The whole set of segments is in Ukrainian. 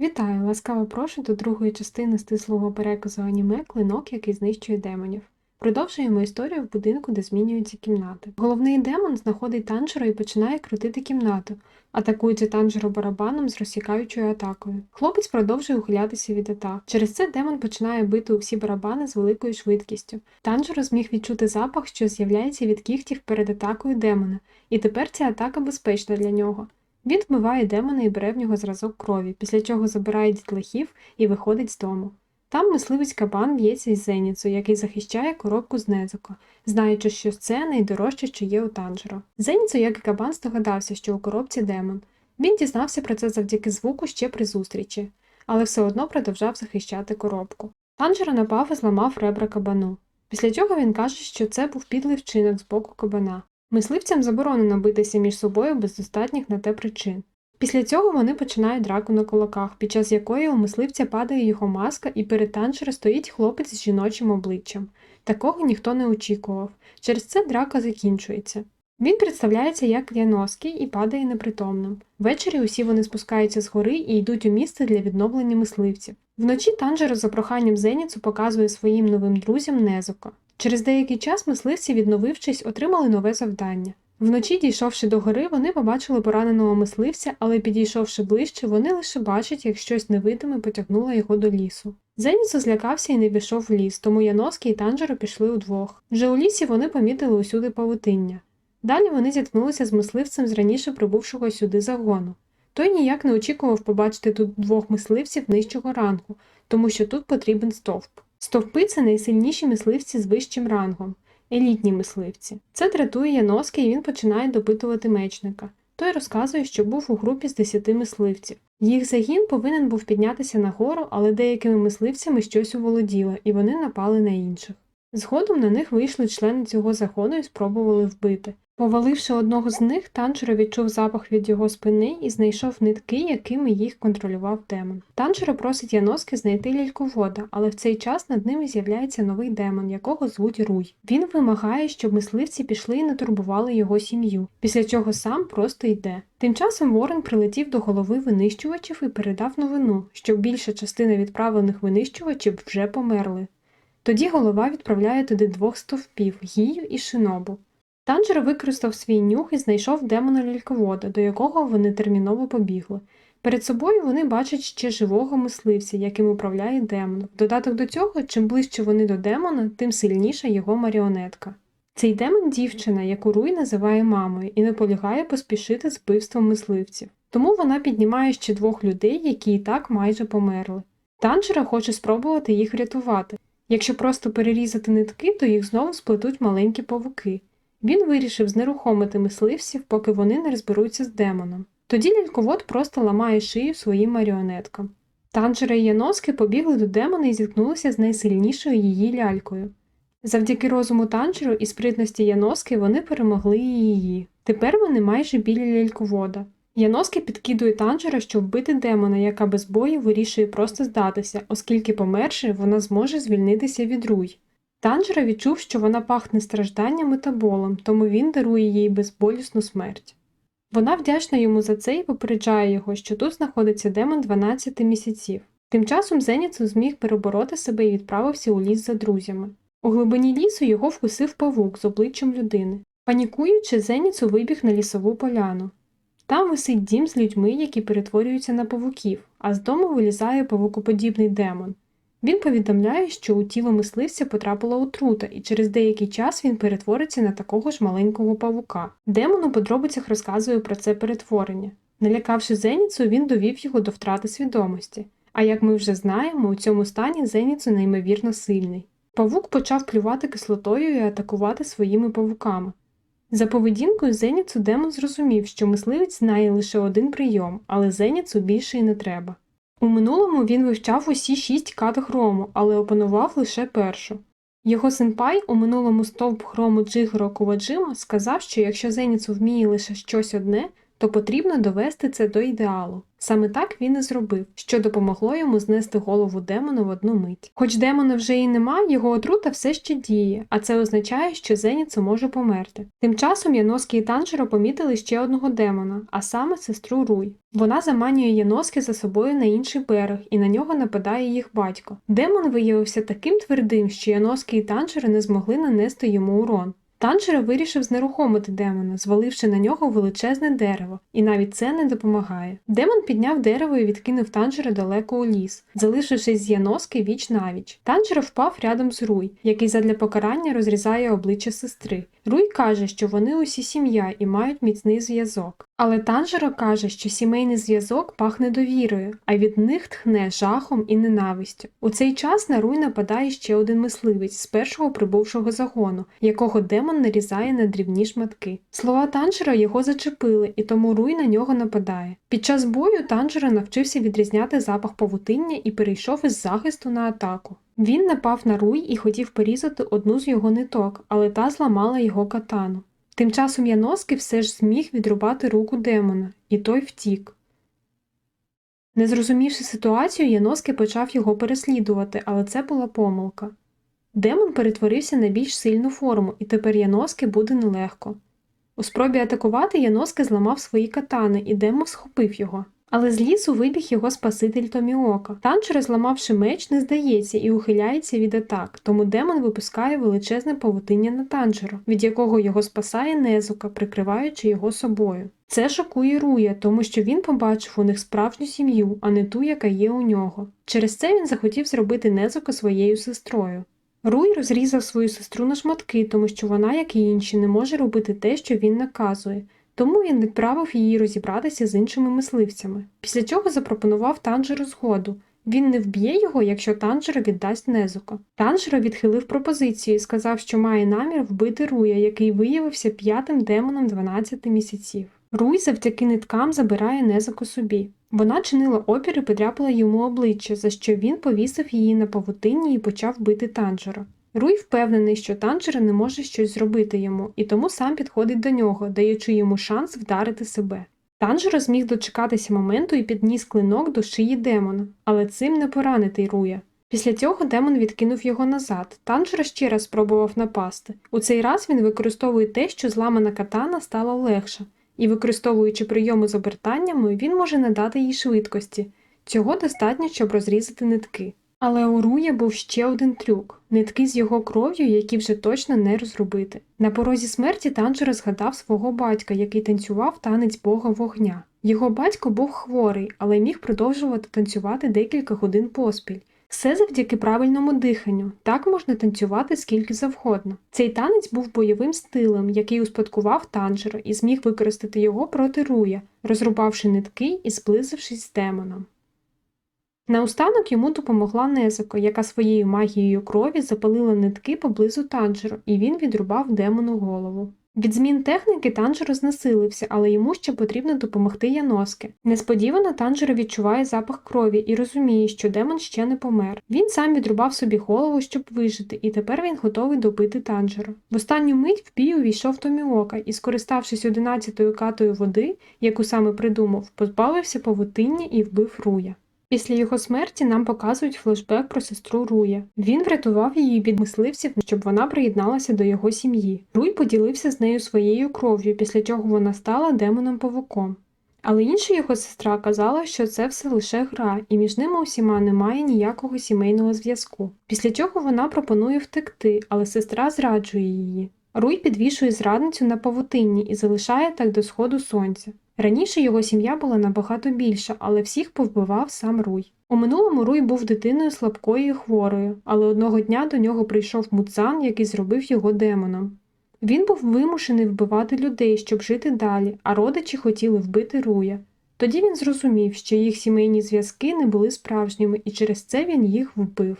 Вітаю! Ласкаво прошу до другої частини стислого переказу аніме Клинок, який знищує демонів. Продовжуємо історію в будинку, де змінюються кімнати. Головний демон знаходить танжеро і починає крутити кімнату, атакуючи танжеро барабаном з розсікаючою атакою. Хлопець продовжує ухилятися від атак. Через це демон починає бити у всі барабани з великою швидкістю. Танжеро зміг відчути запах, що з'являється від кігтів перед атакою демона, і тепер ця атака безпечна для нього. Він вмиває демона і бере в нього зразок крові, після чого забирає дітлахів і виходить з дому. Там мисливець кабан б'ється із Зеніцу, який захищає коробку з Незуко, знаючи, що це найдорожче, що є у Танжеро. Зеніцу, як і кабан, здогадався, що у коробці демон. Він дізнався про це завдяки звуку ще при зустрічі, але все одно продовжав захищати коробку. Танжеро напав і зламав ребра кабану. Після цього він каже, що це був підлий вчинок з боку кабана. Мисливцям заборонено битися між собою без достатніх на те причин. Після цього вони починають драку на кулаках, під час якої у мисливця падає його маска і перед танчера стоїть хлопець з жіночим обличчям. Такого ніхто не очікував. Через це драка закінчується. Він представляється як Яноський і падає непритомним. Ввечері усі вони спускаються з гори і йдуть у місце для відновлення мисливців. Вночі Танжеро за проханням Зеніцу показує своїм новим друзям Незуко. Через деякий час мисливці, відновившись, отримали нове завдання. Вночі, дійшовши до гори, вони побачили пораненого мисливця, але підійшовши ближче, вони лише бачать, як щось невидиме потягнуло його до лісу. Зеніцу злякався і не пішов в ліс, тому Яноський і Танжеро пішли удвох. Вже у лісі вони помітили усюди павутиння. Далі вони зіткнулися з мисливцем з раніше прибувшого сюди загону. Той ніяк не очікував побачити тут двох мисливців нижчого рангу, тому що тут потрібен стовп. Стовпи це найсильніші мисливці з вищим рангом, елітні мисливці. Це дратує Яноски, і він починає допитувати мечника. Той розказує, що був у групі з десяти мисливців. Їх загін повинен був піднятися нагору, але деякими мисливцями щось оволоділо, і вони напали на інших. Згодом на них вийшли члени цього загону і спробували вбити. Поваливши одного з них, Танжеро відчув запах від його спини і знайшов нитки, якими їх контролював демон. Танжеро просить Яноски знайти ляльковода, але в цей час над ними з'являється новий демон, якого звуть Руй. Він вимагає, щоб мисливці пішли і не турбували його сім'ю, після чого сам просто йде. Тим часом Ворон прилетів до голови винищувачів і передав новину, що більша частина відправлених винищувачів вже померли. Тоді голова відправляє туди двох стовпів Гію і Шинобу. Танжер використав свій нюх і знайшов демона ляльковода, до якого вони терміново побігли. Перед собою вони бачать ще живого мисливця, яким управляє демон. Додаток до цього, чим ближче вони до демона, тим сильніша його маріонетка. Цей демон дівчина, яку Руй називає мамою, і наполягає поспішити з вбивством мисливців. Тому вона піднімає ще двох людей, які і так майже померли. Танжера хоче спробувати їх врятувати. Якщо просто перерізати нитки, то їх знову сплетуть маленькі павуки. Він вирішив знерухомити мисливців, поки вони не розберуться з демоном. Тоді ляльковод просто ламає шию своїм маріонеткам. Танжера і Яноски побігли до демона і зіткнулися з найсильнішою її лялькою. Завдяки розуму Танжеру і спритності Яноски вони перемогли її. Тепер вони майже біля ляльковода. Яноски підкидує Танжера, щоб вбити демона, яка без бою вирішує просто здатися, оскільки, померши, вона зможе звільнитися від руй. Танжера відчув, що вона пахне стражданням і та болем, тому він дарує їй безболісну смерть. Вона вдячна йому за це і попереджає його, що тут знаходиться демон 12 місяців. Тим часом Зеніцу зміг перебороти себе і відправився у ліс за друзями. У глибині лісу його вкусив павук з обличчям людини. Панікуючи, Зеніцу вибіг на лісову поляну. Там висить дім з людьми, які перетворюються на павуків, а з дому вилізає павукоподібний демон. Він повідомляє, що у тіло мисливця потрапила отрута, і через деякий час він перетвориться на такого ж маленького павука. Демон у подробицях розказує про це перетворення. Налякавши Зеніцу, він довів його до втрати свідомості. А як ми вже знаємо, у цьому стані Зеніцу неймовірно сильний. Павук почав плювати кислотою і атакувати своїми павуками. За поведінкою Зеніцу демон зрозумів, що мисливець знає лише один прийом, але Зеніцу більше й не треба. У минулому він вивчав усі шість кат хрому, але опанував лише першу. Його сенпай, у минулому стовп хрому Джигро Куваджима, сказав, що якщо Зеніцу вміє лише щось одне, то потрібно довести це до ідеалу. Саме так він і зробив, що допомогло йому знести голову демона в одну мить. Хоч демона вже і нема, його отрута все ще діє, а це означає, що Зеніцу може померти. Тим часом Яноски і Танжеро помітили ще одного демона, а саме сестру Руй. Вона заманює Яноски за собою на інший берег, і на нього нападає їх батько. Демон виявився таким твердим, що Яноски і Танжеро не змогли нанести йому урон. Танжеро вирішив знерухомити демона, зваливши на нього величезне дерево, і навіть це не допомагає. Демон підняв дерево і відкинув Танжера далеко у ліс, залишившись з Яноски віч навіч. Танжеро впав рядом з Руй, який задля покарання розрізає обличчя сестри. Руй каже, що вони усі сім'я і мають міцний зв'язок. Але Танжеро каже, що сімейний зв'язок пахне довірою, а від них тхне жахом і ненавистю. У цей час на Руй нападає ще один мисливець з першого прибувшого загону, якого демон нарізає на дрібні шматки. Слова Танжера його зачепили, і тому Руй на нього нападає. Під час бою Танжеро навчився відрізняти запах павутиння і перейшов із захисту на атаку. Він напав на Руй і хотів порізати одну з його ниток, але та зламала його катану. Тим часом Яноски все ж зміг відрубати руку демона, і той втік. Не зрозумівши ситуацію, Яноски почав його переслідувати, але це була помилка. Демон перетворився на більш сильну форму, і тепер Яноски буде нелегко. У спробі атакувати Яноски зламав свої катани, і демон схопив його. Але з лісу вибіг його спаситель Томіока. Танчер, зламавши меч, не здається і ухиляється від атак, тому демон випускає величезне павутиння на танжеру, від якого його спасає Незука, прикриваючи його собою. Це шокує Руя, тому що він побачив у них справжню сім'ю, а не ту, яка є у нього. Через це він захотів зробити Незука своєю сестрою. Руй розрізав свою сестру на шматки, тому що вона, як і інші, не може робити те, що він наказує. Тому він відправив її розібратися з іншими мисливцями. Після цього запропонував Танжеру згоду. Він не вб'є його, якщо Танжеро віддасть Незука. Танжеро відхилив пропозицію і сказав, що має намір вбити Руя, який виявився п'ятим демоном 12 місяців. Руй завдяки ниткам забирає Незуку собі. Вона чинила опір і подряпала йому обличчя, за що він повісив її на павутинні і почав бити Танжера. Руй впевнений, що Танжера не може щось зробити йому, і тому сам підходить до нього, даючи йому шанс вдарити себе. Танжеро зміг дочекатися моменту і підніс клинок до шиї демона, але цим не поранити Руя. Після цього демон відкинув його назад. Танжеро ще раз спробував напасти. У цей раз він використовує те, що зламана катана стала легша, і, використовуючи прийоми з обертаннями, він може надати їй швидкості. Цього достатньо, щоб розрізати нитки. Але у Руя був ще один трюк нитки з його кров'ю, які вже точно не розробити. На порозі смерті Танжеро згадав свого батька, який танцював танець бога вогня. Його батько був хворий, але міг продовжувати танцювати декілька годин поспіль. Все завдяки правильному диханню, так можна танцювати скільки завгодно. Цей танець був бойовим стилем, який успадкував Танжеро і зміг використати його проти Руя, розрубавши нитки і зблизившись з демоном. Наостанок йому допомогла Незако, яка своєю магією крові запалила нитки поблизу Танжеро, і він відрубав демону голову. Від змін техніки Танжеро знесилився, але йому ще потрібно допомогти Яноски. Несподівано Танжеро відчуває запах крові і розуміє, що демон ще не помер. Він сам відрубав собі голову, щоб вижити, і тепер він готовий добити Танжеро. В останню мить в бій увійшов Томіока і, скориставшись одинадцятою катою води, яку саме придумав, позбавився павутиння і вбив Руя. Після його смерті нам показують флешбек про сестру Руя. Він врятував її від мисливців, щоб вона приєдналася до його сім'ї. Руй поділився з нею своєю кров'ю, після чого вона стала демоном павуком. Але інша його сестра казала, що це все лише гра, і між ними усіма немає ніякого сімейного зв'язку. Після чого вона пропонує втекти, але сестра зраджує її. Руй підвішує зрадницю на павутинні і залишає так до сходу сонця. Раніше його сім'я була набагато більша, але всіх повбивав сам Руй. У минулому Руй був дитиною слабкою і хворою, але одного дня до нього прийшов муцан, який зробив його демоном. Він був вимушений вбивати людей, щоб жити далі, а родичі хотіли вбити Руя. Тоді він зрозумів, що їх сімейні зв'язки не були справжніми, і через це він їх вбив.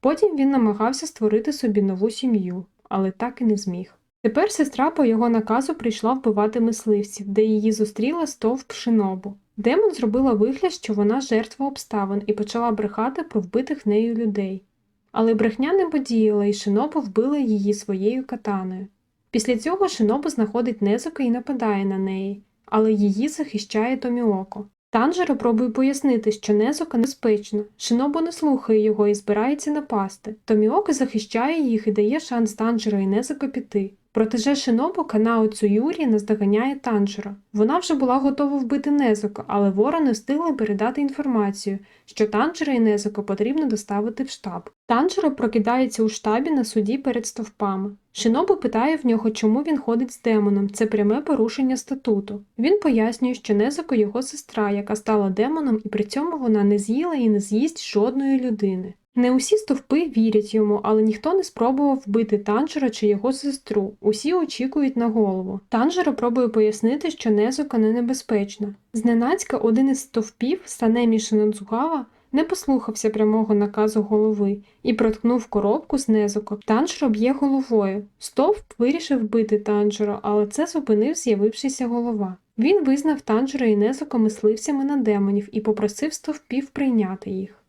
Потім він намагався створити собі нову сім'ю, але так і не зміг. Тепер сестра по його наказу прийшла вбивати мисливців, де її зустріла стовп шинобу. Демон зробила вигляд, що вона жертва обставин, і почала брехати про вбитих нею людей. Але брехня не подіяла, і шинобу вбила її своєю катаною. Після цього шинобу знаходить Незука і нападає на неї, але її захищає Томіоко. Танжеро пробує пояснити, що Незука небезпечна. Шинобу не слухає його і збирається напасти. Томіоко захищає їх і дає шанс Танжеро і Незуко піти. Проте же Шинобу Канао Цуюрі наздоганяє Танжеро. Вона вже була готова вбити Незуко, але ворони встигли передати інформацію, що Танжеро і Незуко потрібно доставити в штаб. Танжеро прокидається у штабі на суді перед стовпами. Шинобу питає в нього, чому він ходить з демоном. Це пряме порушення статуту. Він пояснює, що Незуко його сестра, яка стала демоном, і при цьому вона не з'їла і не з'їсть жодної людини. Не усі стовпи вірять йому, але ніхто не спробував вбити Танжера чи його сестру. Усі очікують на голову. Танжеро пробує пояснити, що Незука не небезпечна. Зненацька один із стовпів, Санемі Шинодзугава, не послухався прямого наказу голови і проткнув коробку з Незуко. Танжеро б'є головою. Стовп вирішив вбити Танжеро, але це зупинив з'явившися голова. Він визнав Танжеро і Незуко мисливцями на демонів і попросив стовпів прийняти їх.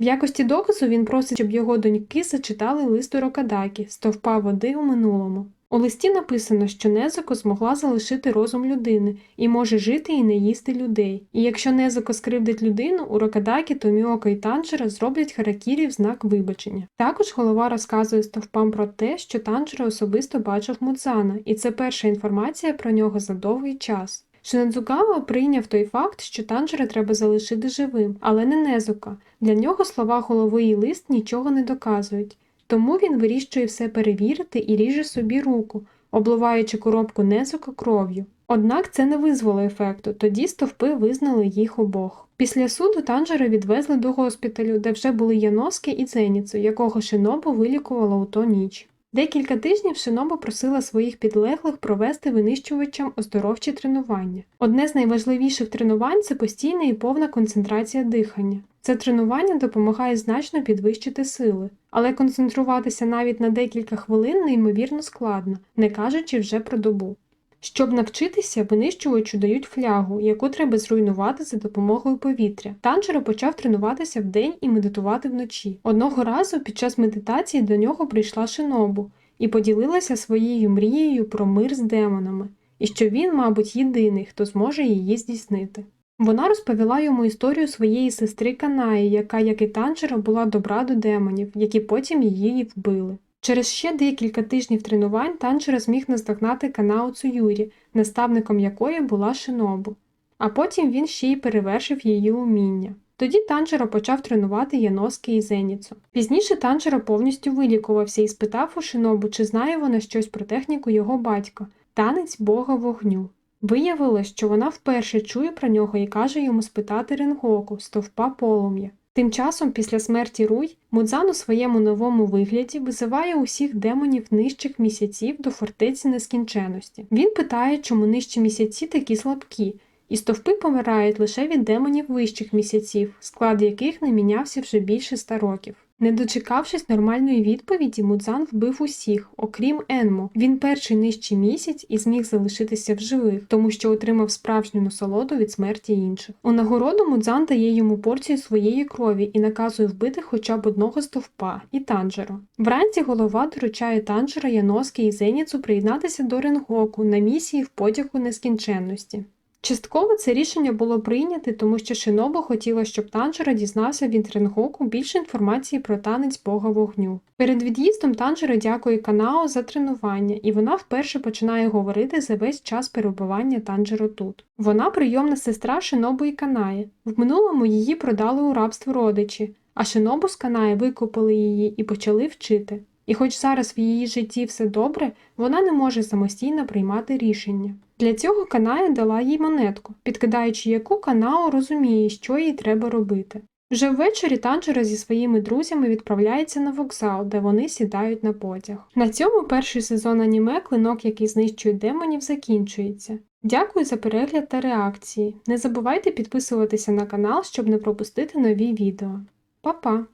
В якості доказу він просить, щоб його доньки зачитали лист у Рокадакі стовпа води у минулому. У листі написано, що Незуко змогла залишити розум людини і може жити і не їсти людей. І якщо Незуко скривдить людину, у Рокадакі Томіока і Танжера зроблять харакірі в знак вибачення. Також голова розказує стовпам про те, що Танжера особисто бачив Мудзана, і це перша інформація про нього за довгий час. Шинадзугава прийняв той факт, що Танжера треба залишити живим, але не Незука. Для нього слова голови і лист нічого не доказують. Тому він вирішує все перевірити і ріже собі руку, обливаючи коробку Незука кров'ю. Однак це не визвало ефекту, тоді стовпи визнали їх обох. Після суду Танжера відвезли до госпіталю, де вже були Яноски і Зеніцу, якого Шинобу вилікувала у ту ніч. Декілька тижнів Шиноба просила своїх підлеглих провести винищувачам оздоровчі тренування. Одне з найважливіших тренувань це постійна і повна концентрація дихання. Це тренування допомагає значно підвищити сили, але концентруватися навіть на декілька хвилин неймовірно складно, не кажучи вже про добу. Щоб навчитися, винищувачу дають флягу, яку треба зруйнувати за допомогою повітря. Танжеро почав тренуватися вдень і медитувати вночі. Одного разу під час медитації до нього прийшла Шинобу і поділилася своєю мрією про мир з демонами, і що він, мабуть, єдиний, хто зможе її здійснити. Вона розповіла йому історію своєї сестри Канаї, яка, як і Танжеро, була добра до демонів, які потім її вбили. Через ще декілька тижнів тренувань Танжеро зміг наздогнати Канао Цуюрі, наставником якої була Шинобу. А потім він ще й перевершив її уміння. Тоді Танжеро почав тренувати Яноски і Зеніцу. Пізніше Танжеро повністю вилікувався і спитав у Шинобу, чи знає вона щось про техніку його батька танець бога вогню. Виявилось, що вона вперше чує про нього і каже йому спитати Ренгоку, стовпа полум'я. Тим часом, після смерті Руй, Мудзан у своєму новому вигляді визиває усіх демонів нижчих місяців до фортеці нескінченості. Він питає, чому нижчі місяці такі слабкі, і стовпи помирають лише від демонів вищих місяців, склад яких не мінявся вже більше ста років. Не дочекавшись нормальної відповіді, Мудзан вбив усіх, окрім Енмо. Він перший нижчий місяць і зміг залишитися в живих, тому що отримав справжню насолоду від смерті інших. У нагороду Мудзан дає йому порцію своєї крові і наказує вбити хоча б одного стовпа і танжеро. Вранці голова доручає танжера, Яноски і Зеніцу приєднатися до Ренгоку на місії в потягу нескінченності. Частково це рішення було прийняте, тому що Шинобу хотіла, щоб Танжера дізнався від Ренгоку більше інформації про танець бога вогню. Перед від'їздом Танжера дякує Канао за тренування, і вона вперше починає говорити за весь час перебування Танжеро тут. Вона прийомна сестра Шинобу і Канаї. В минулому її продали у рабство родичі, а Шинобу з Канаї викупили її і почали вчити. І хоч зараз в її житті все добре, вона не може самостійно приймати рішення. Для цього Каная дала їй монетку, підкидаючи яку Канао розуміє, що їй треба робити. Вже ввечері Танжера зі своїми друзями відправляється на вокзал, де вони сідають на потяг. На цьому перший сезон аніме клинок, який знищує демонів, закінчується. Дякую за перегляд та реакції. Не забувайте підписуватися на канал, щоб не пропустити нові відео. Па-па!